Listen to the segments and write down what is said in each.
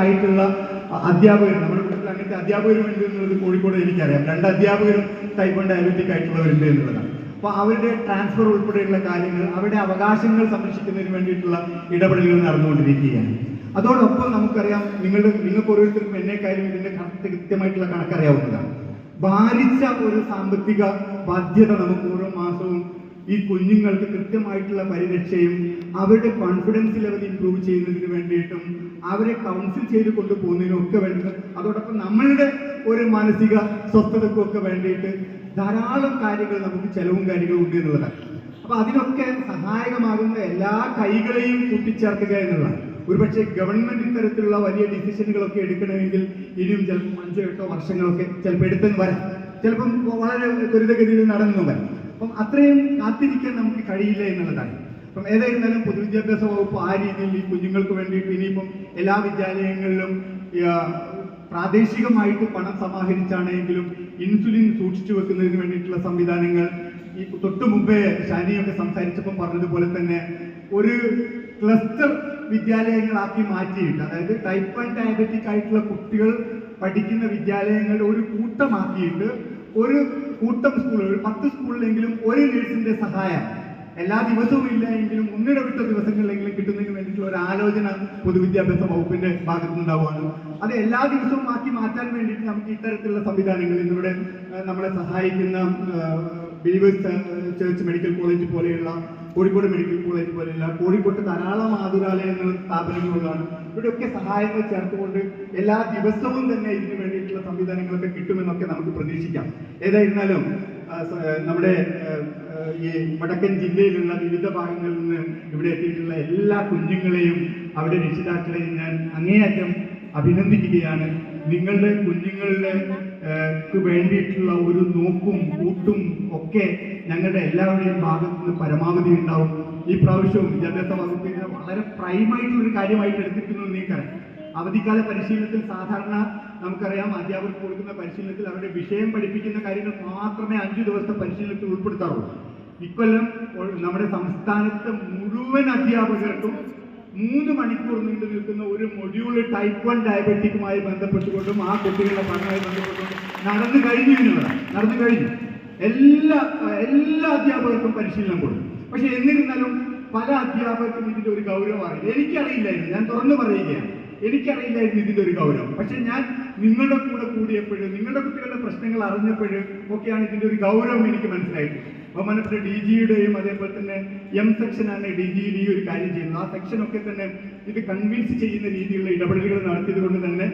ആയിട്ടുള്ള അധ്യാപകർ നമ്മുടെ കൂട്ടത്തിൽ അങ്ങനത്തെ അധ്യാപകരുമുണ്ട് എന്നുള്ളത് കോഴിക്കോട് എനിക്കറിയാം. രണ്ട് അധ്യാപകരും ടൈപ്പ് വൺ ഡയബറ്റിക് ആയിട്ടുള്ളവരുണ്ട് എന്നുള്ളതാണ്. അപ്പോൾ അവരുടെ ട്രാൻസ്ഫർ ഉൾപ്പെടെയുള്ള കാര്യങ്ങൾ അവരുടെ അവകാശങ്ങൾ സംരക്ഷിക്കുന്നതിന് വേണ്ടിയിട്ടുള്ള ഇടപെടലുകൾ നടന്നുകൊണ്ടിരിക്കുകയാണ്. അതോടൊപ്പം നമുക്കറിയാം നിങ്ങളുടെ നിങ്ങൾക്ക് ഓരോരുത്തർക്കും ഇതിന്റെ കറക്റ്റ് കൃത്യമായിട്ടുള്ള കണക്കറിയാവുന്നതാണ്. ഭാരിച്ച ഒരു സാമ്പത്തിക ബാധ്യത നമുക്ക് ഓരോ മാസവും ഈ കുഞ്ഞുങ്ങൾക്ക് കൃത്യമായിട്ടുള്ള പരിരക്ഷയും അവരുടെ കോൺഫിഡൻസ് ലെവൽ ഇംപ്രൂവ് ചെയ്യുന്നതിന് വേണ്ടിയിട്ടും അവരെ കൗൺസിൽ ചെയ്ത് കൊണ്ടുപോകുന്നതിനും ഒക്കെ വേണ്ടി അതോടൊപ്പം നമ്മളുടെ ഒരു മാനസിക സ്വസ്ഥതയ്ക്കും വേണ്ടിയിട്ട് ധാരാളം കാര്യങ്ങൾ നമുക്ക് ചെലവും കാര്യങ്ങളും ഉണ്ട് എന്നുള്ളതാണ്. അപ്പൊ അതിനൊക്കെ സഹായകമാകുന്ന എല്ലാ കൈകളെയും കൂട്ടിച്ചേർക്കുക എന്നുള്ളതാണ്. ഒരുപക്ഷെ ഗവൺമെന്റ് ഇത്തരത്തിലുള്ള വലിയ ഡിസിഷനുകളൊക്കെ എടുക്കണമെങ്കിൽ ഇനിയും ചിലപ്പോൾ അഞ്ചോ എട്ടോ വർഷങ്ങളൊക്കെ ചിലപ്പോൾ എടുത്തെന്ന് വരാം. ചിലപ്പം വളരെ ത്വരിതഗതിയിൽ നടന്നു വരാം. അപ്പം അത്രയും കാത്തിരിക്കാൻ നമുക്ക് കഴിയില്ല എന്നുള്ളതാണ്. അപ്പം ഏതായിരുന്നാലും പൊതുവിദ്യാഭ്യാസ വകുപ്പ് ആ രീതിയിൽ ഈ കുഞ്ഞുങ്ങൾക്ക് വേണ്ടിയിട്ട് ഇനിയിപ്പം എല്ലാ വിദ്യാലയങ്ങളിലും പ്രാദേശികമായിട്ട് പണം സമാഹരിച്ചാണെങ്കിലും ഇൻസുലിൻ സൂക്ഷിച്ചു വെക്കുന്നതിന് വേണ്ടിയിട്ടുള്ള സംവിധാനങ്ങൾ ഈ തൊട്ടു മുമ്പേ ഷാനിയൊക്കെ സംസാരിച്ചപ്പോൾ പറഞ്ഞതുപോലെ തന്നെ ഒരു ക്ലസ്റ്റർ വിദ്യാലയങ്ങളാക്കി മാറ്റിയിട്ട് അതായത് ടൈപ്പ് വൺ ഡയബറ്റിക് ആയിട്ടുള്ള കുട്ടികൾ പഠിക്കുന്ന വിദ്യാലയങ്ങളുടെ ഒരു കൂട്ടമാക്കിയിട്ട് ഒരു കൂട്ടം സ്കൂളുകൾ പത്ത് സ്കൂളിലെങ്കിലും ഒരു നഴ്സിന്റെ സഹായം എല്ലാ ദിവസവും ഇല്ല എങ്കിലും ഒന്നിടവിട്ട ദിവസങ്ങളിലെങ്കിലും കിട്ടുന്നതിന് വേണ്ടിയിട്ടുള്ള ഒരു ആലോചന പൊതുവിദ്യാഭ്യാസ വകുപ്പിന്റെ ഭാഗത്തുനിന്നുണ്ടാവുകയാണ്. അത് എല്ലാ ദിവസവും ആക്കി മാറ്റാൻ വേണ്ടിയിട്ട് നമുക്ക് ഇത്തരത്തിലുള്ള സംവിധാനങ്ങൾ ഇന്നിവിടെ നമ്മളെ സഹായിക്കുന്ന ബിലീവേഴ്സ് ചേർച്ച് മെഡിക്കൽ കോളേജ് പോലെയുള്ള കോഴിക്കോട് മെഡിക്കൽ കോളേജ് പോലെയുള്ള കോഴിക്കോട്ട് ധാരാളം ആതുരാലയങ്ങൾ സ്ഥാപനങ്ങളുള്ളതാണ് ഇവിടെയൊക്കെ സഹായങ്ങൾ ചേർത്തുകൊണ്ട് എല്ലാ ദിവസവും തന്നെ ഇതിനു വേണ്ടിയിട്ടുള്ള സംവിധാനങ്ങളൊക്കെ കിട്ടുമെന്നൊക്കെ നമുക്ക് പ്രതീക്ഷിക്കാം. ഏതായിരുന്നാലും നമ്മുടെ ഈ വടക്കൻ ജില്ലയിലുള്ള വിവിധ ഭാഗങ്ങളിൽ നിന്ന് ഇവിടെ എത്തിയിട്ടുള്ള എല്ലാ കുഞ്ഞുങ്ങളെയും അവരുടെ രക്ഷിതാക്കളെയും ഞാൻ അങ്ങേയറ്റം അഭിനന്ദിക്കുകയാണ്. നിങ്ങളുടെ കുഞ്ഞുങ്ങളുടെ വേണ്ടിയിട്ടുള്ള ഒരു നോക്കും കൂട്ടും ഒക്കെ ഞങ്ങളുടെ എല്ലാവരുടെയും ഭാഗത്ത് നിന്ന് പരമാവധി ഉണ്ടാവും. ഈ പ്രാവശ്യവും വിദ്യാഭ്യാസ വകുപ്പിന് വളരെ പ്രൈമായിട്ടുള്ള ഒരു കാര്യമായിട്ട് എടുത്തിട്ടുള്ള നിങ്ങൾക്കറിയാം. അവധിക്കാല പരിശീലനത്തിൽ സാധാരണ നമുക്കറിയാം അധ്യാപകർക്ക് കൊടുക്കുന്ന പരിശീലനത്തിൽ അവരുടെ വിഷയം പഠിപ്പിക്കുന്ന കാര്യങ്ങൾ മാത്രമേ അഞ്ചു ദിവസത്തെ പരിശീലനത്തിൽ ഉൾപ്പെടുത്താറുള്ളൂ. ഇക്കൊല്ലം നമ്മുടെ സംസ്ഥാനത്ത് മുഴുവൻ അധ്യാപകർക്കും മൂന്ന് മണിക്കൂർ നീണ്ടു നിൽക്കുന്ന ഒരു മൊഡ്യൂൾ ടൈപ്പ് വൺ ഡയബറ്റിക്കുമായി ബന്ധപ്പെട്ടുകൊണ്ടും ആ കുട്ടികളുടെ പഠനവുമായി ബന്ധപ്പെട്ടുകൊണ്ടും നടന്നു കഴിഞ്ഞു എന്നുള്ളതാണ്. നടന്നു കഴിഞ്ഞു. എല്ലാ എല്ലാ അധ്യാപകർക്കും പരിശീലനം കൊടുക്കും. പക്ഷെ എന്നിരുന്നാലും പല അധ്യാപകർക്കും ഇതിന്റെ ഒരു ഗൗരവം അറിയില്ല. എനിക്കറിയില്ലായിരുന്നു. ഞാൻ തുറന്നു പറയുകയാണ്. എനിക്കറിയില്ലായിരുന്നു ഇതിന്റെ ഒരു ഗൗരവം. പക്ഷെ ഞാൻ നിങ്ങളുടെ കൂടെ കൂടിയപ്പോഴും നിങ്ങളുടെ കുട്ടികളുടെ പ്രശ്നങ്ങൾ അറിഞ്ഞപ്പോഴും ഒക്കെയാണ് ഇതിന്റെ ഒരു ഗൗരവം എനിക്ക് മനസ്സിലായിട്ട് ബഹുമാനപ്പെട്ട ഡി ജിയുടെയും അതേപോലെ തന്നെ എം സെക്ഷനാണ് ഡി ജിയിൽ ഈ ഒരു കാര്യം ചെയ്യുന്നത്. ആ സെക്ഷനൊക്കെ തന്നെ ഇത് കൺവിൻസ് ചെയ്യുന്ന രീതിയിലുള്ള ഇടപെടലുകൾ നടത്തിയത് കൊണ്ട് തന്നെ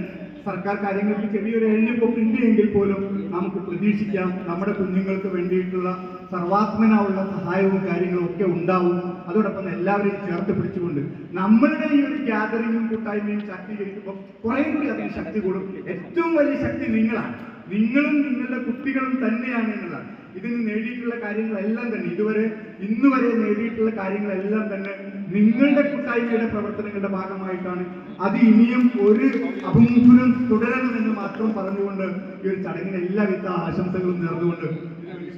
സർക്കാർ കാര്യങ്ങളിൽ ചെറിയൊരു എഴുതിപ്പൊക്കെ ഉണ്ട് എങ്കിൽ പോലും നമുക്ക് പ്രതീക്ഷിക്കാം. നമ്മുടെ കുഞ്ഞുങ്ങൾക്ക് വേണ്ടിയിട്ടുള്ള സർവാത്മനാവുള്ള സഹായവും കാര്യങ്ങളും ഒക്കെ ഉണ്ടാവും. അതോടൊപ്പം എല്ലാവരെയും ചേർത്ത് പിടിച്ചുകൊണ്ട് നമ്മളുടെ ഈ ഒരു ഗ്യാതറിങ്ങും കൂട്ടായ്മയും ശാക്തീകരിക്കുമ്പോൾ കുറേ കൂടി അതിന് ശക്തി കൂടും. ഏറ്റവും വലിയ ശക്തി നിങ്ങളാണ്. നിങ്ങളും നിങ്ങളുടെ കുട്ടികളും തന്നെയാണ് എന്നുള്ളതാണ്. ഇതിന് നേടിയിട്ടുള്ള കാര്യങ്ങളെല്ലാം തന്നെ ഇതുവരെ ഇന്ന് വരെ നേടിയിട്ടുള്ള കാര്യങ്ങളെല്ലാം തന്നെ നിങ്ങളുടെ കൂട്ടായ്മയുടെ പ്രവർത്തനങ്ങളുടെ ഭാഗമായിട്ടാണ്. അത് ഇനിയും ഒരു അഭിമുഖനം തുടരണമെന്ന് മാത്രം പറഞ്ഞുകൊണ്ട് ഈ ഒരു ചടങ്ങിന് എല്ലാവിധ ആശംസകളും നേർന്നുകൊണ്ട്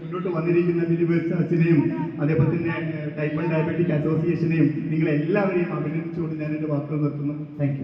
മുന്നോട്ട് വന്നിരിക്കുന്ന ബിലിവേഴ്സിനെയും അതേപോലെ തന്നെ ടൈപ്പ് ഡയബറ്റിക് അസോസിയേഷനെയും നിങ്ങളെല്ലാവരെയും അഭിനന്ദിച്ചുകൊണ്ട് ഞാൻ എന്റെ വാക്കുകൾ നിർത്തുന്നു. താങ്ക്